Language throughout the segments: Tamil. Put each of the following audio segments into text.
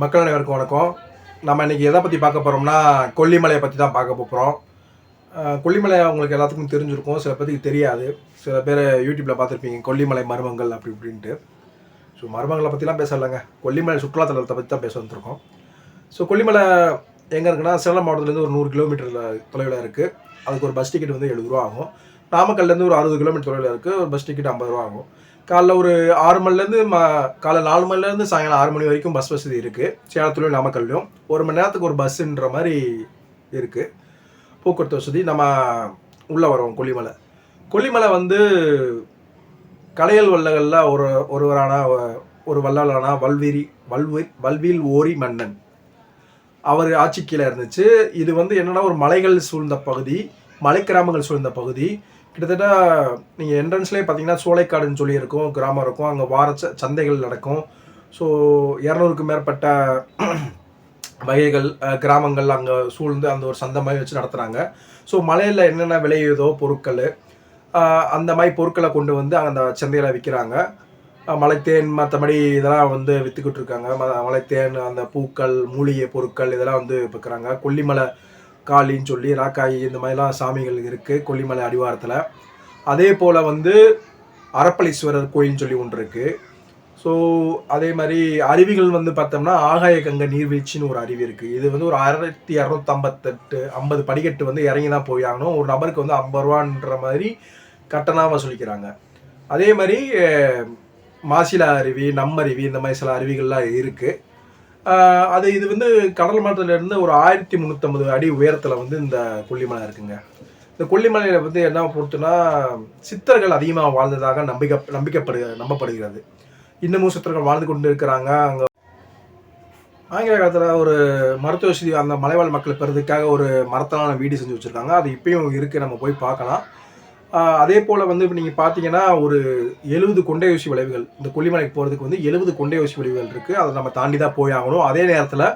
மக்கள் அனைவருக்கும் வணக்கம். நம்ம இன்னைக்கு எதை பற்றி பார்க்க போகிறோம்னா கொல்லிமலையை பற்றி தான் பார்க்க போகிறோம் கொல்லிமலை அவங்களுக்கு எல்லாத்துக்கும் தெரிஞ்சிருக்கும். சில பேருக்கு தெரியாது. சில பேர் யூடியூப்பில் பார்த்துருப்பீங்க கொல்லிமலை மர்மங்கள் அப்படி இப்படின்ட்டு. ஸோ மர்மங்களை பற்றிலாம் பேசலைங்க. கொல்லிமலை சுற்றுலாத்தலத்தை பற்றி தான் பேச வந்திருக்கோம். ஸோ கொல்லிமலை எங்கே இருக்குன்னா சேலம் மாவட்டத்துலேருந்து ஒரு நூறு கிலோமீட்டரில் தொலைவில் இருக்குது அதுக்கு ஒரு பஸ் டிக்கெட் வந்து எழுபது ரூபா ஆகும். நாமக்கல்லேருந்து ஒரு அறுபது கிலோமீட்டர் தொலைவில் இருக்குது ஒரு பஸ் டிக்கெட் ஐம்பது ரூபா ஆகும். காலைல ஒரு ஆறு மணிலேருந்து ம காலை நாலு மணிலேருந்து சாயங்காலம் ஆறு மணி வரைக்கும் பஸ் வசதி இருக்குது சேலத்துலையும் நாமக்கல்லையும். ஒரு மணி நேரத்துக்கு ஒரு பஸ்ஸுன்ற மாதிரி இருக்குது போக்குவரத்து வசதி. நம்ம உள்ளே வரோம் கொல்லிமலை. கொல்லிமலை வந்து கலையல் வல்லகளில் ஒரு ஒருவரான ஒரு வள்ளலான வல்வீரி வல்வி வல்வில் ஓரி மன்னன். அவர் ஆட்சி கீழே இருந்துச்சு. இது வந்து என்னென்னா ஒரு மலைகள் சூழ்ந்த பகுதி மலை கிராமங்கள் சூழ்ந்த பகுதி. கிட்டத்தட்ட நீங்கள் என்ட்ரன்ஸ்லேயே பார்த்தீங்கன்னா சோலைக்காடுன்னு சொல்லி இருக்கும் கிராமம் இருக்கும். அங்கே வார ச- சந்தைகள் நடக்கும். ஸோ இரநூறுக்கு மேற்பட்ட வகைகள் கிராமங்கள் அங்கே சூழ்ந்து அந்த ஒரு சந்தை மாதிரி வச்சு நடத்துகிறாங்க ஸோ மலையில் என்னென்ன விளையுதோ பொருட்கள் அந்த மாதிரி பொருட்களை கொண்டு வந்து அந்த சந்தையில் விற்கிறாங்க மலைத்தேன் மற்றபடி இதெல்லாம் வந்து விற்றுக்கிட்டு இருக்காங்க. ம- மலைத்தேன் அந்த பூக்கள் மூலிகை பொருட்கள் இதெல்லாம் வந்து விற்கிறாங்க கொல்லிமலை காளின்னு சொல்லி ராக்காயி இந்த மாதிரிலாம் சாமிகள் இருக்குது கொல்லிமலை அடிவாரத்தில். அதே போல் வந்து அரப்பளீஸ்வரர் கோயில்னு சொல்லி ஒன்று இருக்குது ஸோ அதே மாதிரி அருவிகள் வந்து பார்த்தோம்னா ஆகாய கங்கை நீர்வீழ்ச்சின்னு ஒரு அருவி இருக்குது இது வந்து ஒரு ஆயிரத்தி இரநூத்தம்பத்தெட்டு ஐம்பது படிக்கட்டு வந்து இறங்கி தான் போய் ஆகணும். ஒரு நபருக்கு வந்து ஐம்பது ரூபான்ற மாதிரி கட்டணம் வசூலிக்கிறாங்க அதே மாதிரி மாசிலா அருவி நம்மருவி இந்த மாதிரி சில அருவிகள்லாம் இருக்குது அது இது வந்து கடல் மட்டத்திலிருந்து ஒரு ஆயிரத்தி முந்நூற்றம்பது அடி உயரத்தில் வந்து இந்த கொல்லிமலை இருக்குங்க. இந்த கொல்லிமலையில் வந்து என்ன பொறுத்துனா சித்தர்கள் அதிகமாக வாழ்ந்ததாக நம்பிக்கை நம்பிக்கப்படு நம்பப்படுகிறது. இன்னமும் சித்தர்கள் வாழ்ந்து கொண்டு இருக்கிறாங்க அங்கே ஆங்கில காலத்தில் ஒரு மருத்துவ வசதி அந்த மலைவாழ் மக்கள் பெறதுக்காக ஒரு மரத்தாலான வீடு செஞ்சு வச்சுருக்காங்க. அது இப்பயும் இருக்குது நம்ம போய் பார்க்கலாம். அதே போல் வந்து இப்போ நீங்கள் பார்த்தீங்கன்னா ஒரு எழுபது கொண்டையோசி ஊசி விளைவுகள் இந்த கொல்லிமலைக்கு போகிறதுக்கு வந்து எழுபது கொண்டை ஊசி விளைவுகள் இருக்குது அதை நம்ம தாண்டி தான் போய் ஆகணும். அதே நேரத்தில்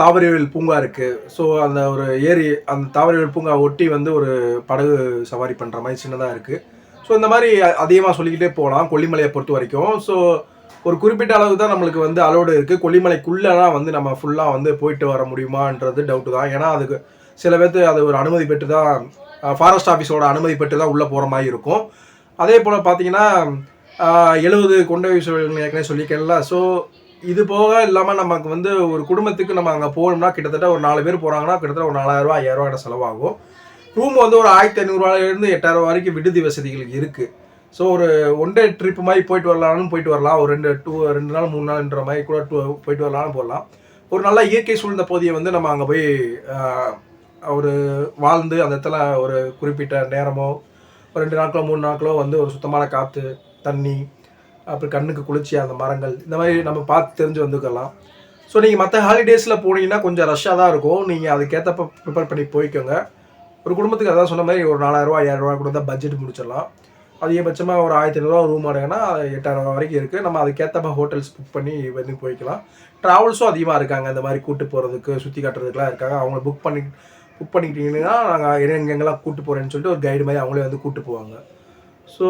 தாவரவியல் பூங்கா இருக்குது ஸோ அந்த ஒரு ஏரி அந்த தாவரவியல் பூங்கா ஒட்டி வந்து ஒரு படகு சவாரி பண்ணுற மாதிரி சின்னதாக இருக்குது ஸோ இந்த மாதிரி அதிகமாக சொல்லிக்கிட்டே போகலாம் கொல்லிமலையை பொறுத்த வரைக்கும். ஸோ ஒரு குறிப்பிட்ட அளவு தான் நம்மளுக்கு வந்து அலோடு இருக்குது கொல்லிமலைக்குள்ளெல்லாம் வந்து நம்ம ஃபுல்லாக வந்து போயிட்டு வர முடியுமான்றது டவுட்டு தான். ஏன்னா அதுக்கு சில பேர்த்து அது ஒரு அனுமதி பெற்று தான் ஃபாரஸ்ட் ஆஃபீஸோட அனுமதி பெற்று தான் உள்ளே போகிற மாதிரி இருக்கும். அதே போல் பார்த்தீங்கன்னா எழுபது கொண்டை விஷயம் ஏற்கனவே சொல்லியிருக்கேன்ல. ஸோ இது போக இல்லாமல் நமக்கு வந்து ஒரு குடும்பத்துக்கு நம்ம அங்கே போகணும்னா கிட்டத்தட்ட ஒரு நாலு பேர் போகிறாங்கன்னா கிட்டத்தட்ட ஒரு நாலாயிரரூவா ஐயாயிரரூவா கிட்ட செலவாகும். ரூம் வந்து ஒரு ஆயிரத்தி ஐநூறுரூவாலேருந்து எட்டாயிரம் வரைக்கும் விடுதி வசதிகள் இருக்குது ஸோ ஒரு ஒன் டே ட்ரிப் மாதிரி போயிட்டு வரலாம்னு போயிட்டு வரலாம். ஒரு ரெண்டு டூ ரெண்டு நாள் மூணு நாள்ன்ற மாதிரி கூட டூ போயிட்டு வரலாம்னு போகலாம். ஒரு நல்ல இயற்கை சூழ்ந்த பகுதியை வந்து நம்ம அங்கே போய் அவர் வாழ்ந்து அந்த இடத்துல ஒரு குறிப்பிட்ட நேரமோ ஒரு ரெண்டு நாட்களோ மூணு நாட்களோ வந்து ஒரு சுத்தமான காற்று தண்ணி அப்புறம் கண்ணுக்கு குளிர்ச்சி அந்த மரங்கள் இந்த மாதிரி நம்ம பார்த்து தெரிஞ்சு வந்துக்கலாம் ஸோ நீங்கள் மற்ற ஹாலிடேஸில் போனீங்கன்னா கொஞ்சம் ரஷ்ஷாக தான் இருக்கும். நீங்கள் அதுக்கேற்றப்ப ப்ரிப்பேர் பண்ணி போய்க்கோங்க. ஒரு குடும்பத்துக்கு அதான் சொன்ன மாதிரி ஒரு நாலாயிரரூவா ஐயாயிரரூவா கூட தான் பட்ஜெட் முடிச்சிடலாம். அதிகபட்சமாக ஒரு ஆயிரத்தி ஐநூறுரூவா ரூம் ஆடுங்கன்னா எட்டாயிரம் வரைக்கும் இருக்குது நம்ம அதுக்கேற்றப்ப ஹோட்டல்ஸ் புக் பண்ணி வந்து போய்க்கலாம். ட்ராவல்ஸும் அதிகமாக இருக்காங்க. இந்த மாதிரி கூட்டு போகிறதுக்கு சுற்றி காட்டுறதுக்குலாம் இருக்காங்க. அவங்க புக் பண்ணி புக் பண்ணிக்கிட்டீங்கன்னா நாங்கள் எங்கெங்கெல்லாம் கூப்பிட்டு போகிறேன்னு சொல்லிட்டு ஒரு கைடு மாதிரி அவங்களே வந்து கூப்பிட்டு போவாங்க. ஸோ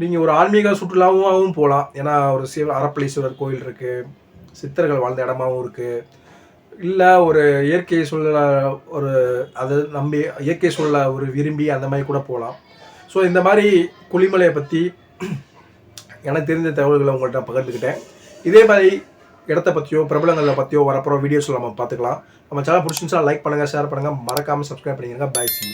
நீங்கள் ஒரு ஆன்மீக சுற்றுலாவும் போகலாம் ஏன்னா ஒரு சிவ அரப்பளீஸ்வரர் கோயில் இருக்குது சித்தர்கள் வாழ்ந்த இடமாவும் இருக்குது இல்லை ஒரு இயற்கை சூழலை ஒரு அது நம்பி இயற்கை சூழலை ஒரு விரும்பி அந்த மாதிரி கூட போகலாம் ஸோ இந்த மாதிரி குளிமலையை பற்றி எனக்கு தெரிஞ்ச தகவல்களை உங்கள்கிட்ட பகிர்ந்துக்கிட்டேன். இதே மாதிரி இடத்த பற்றியோ பிரபலங்களை பற்றியோ வரப்போகிற வீடியோஸ் நம்ம பார்த்துக்கலாம். நம்ம சேனல் பிடிச்சிருந்துச்சா லைக் பண்ணுங்கள் ஷேர் பண்ணுங்கள் மறக்காமல் சப்ஸ்கிரைப் பண்ணிக்கங்க பாய் சி